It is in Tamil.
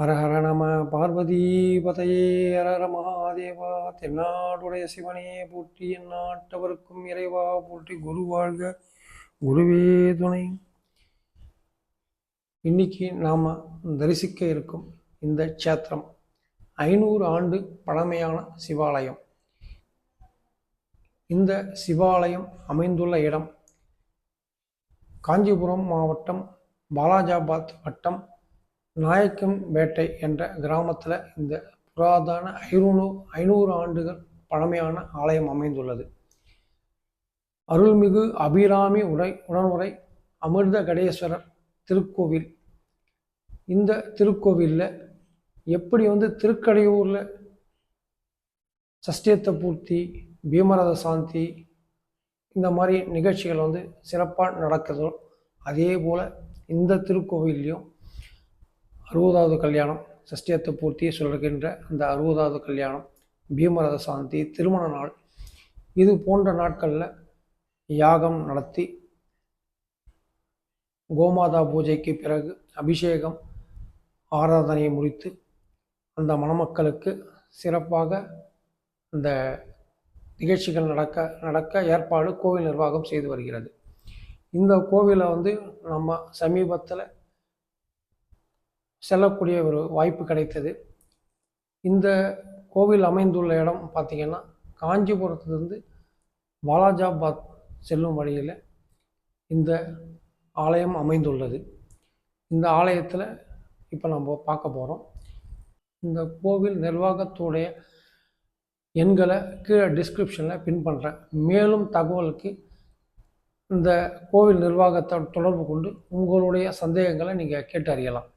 ஹரஹர நம பார்வதி பதையே ஹரஹர மகாதேவா தென்னாடுடைய சிவனே போற்றி எந்நாட்டவருக்கும் இறைவா போற்றி குரு வாழ்க குருவே துணை. இன்னைக்கு நாம் தரிசிக்க இருக்கும் இந்த க்ஷேத்திரம். ஐநூறு ஆண்டு பழமையான சிவாலயம். இந்த சிவாலயம் அமைந்துள்ள இடம் காஞ்சிபுரம் மாவட்டம் பாலாஜாபாத் வட்டம் நாயக்கம் வேட்டை என்ற கிராமத்தில் இந்த புராதன ஐநூறு ஐநூறு ஆண்டுகள் பழமையான ஆலயம் அமைந்துள்ளது. அருள்மிகு அபிராமி உரை உடனுரை அமிர்த கடேஸ்வரர் திருக்கோவில். இந்த திருக்கோவிலில் எப்படி வந்து திருக்கடையூரில் சஷ்டியத்த பூர்த்தி பீமரத சாந்தி இந்த மாதிரி நிகழ்ச்சிகள் வந்து சிறப்பாக நடக்குதோ அதே போல் இந்த திருக்கோவில்லையும் அறுபதாவது கல்யாணம் சஷ்டியத்தை பூர்த்தியை சொல்கின்ற அந்த அறுபதாவது கல்யாணம் பீமரத சாந்தி திருமண நாள் இது போன்ற நாட்களில் யாகம் நடத்தி கோமாதா பூஜைக்கு பிறகு அபிஷேகம் ஆராதனையை முடித்து அந்த மணமக்களுக்கு சிறப்பாக அந்த நிகழ்ச்சிகள் நடக்க நடக்க ஏற்பாடு கோவில் நிர்வாகம் செய்து வருகிறது. இந்த கோவிலை வந்து நம்ம சமீபத்தில் செல்லக்கூடிய ஒரு வாய்ப்பு கிடைத்தது. இந்த கோவில் அமைந்துள்ள இடம் பார்த்திங்கன்னா காஞ்சிபுரத்துலேருந்து பாலாஜாபாத் செல்லும் வழியில் இந்த ஆலயம் அமைந்துள்ளது. இந்த ஆலயத்தில் இப்போ நம்ம பார்க்க போகிறோம் இந்த கோவில் நிர்வாகத்துடைய எண்களை கீழே டிஸ்கிரிப்ஷனில் பின் பண்ணுறேன் மேலும் தகவலுக்கு இந்த கோவில் நிர்வாகத்தை தொடர்பு கொண்டு உங்களுடைய சந்தேகங்களை நீங்கள் கேட்டு அறியலாம்.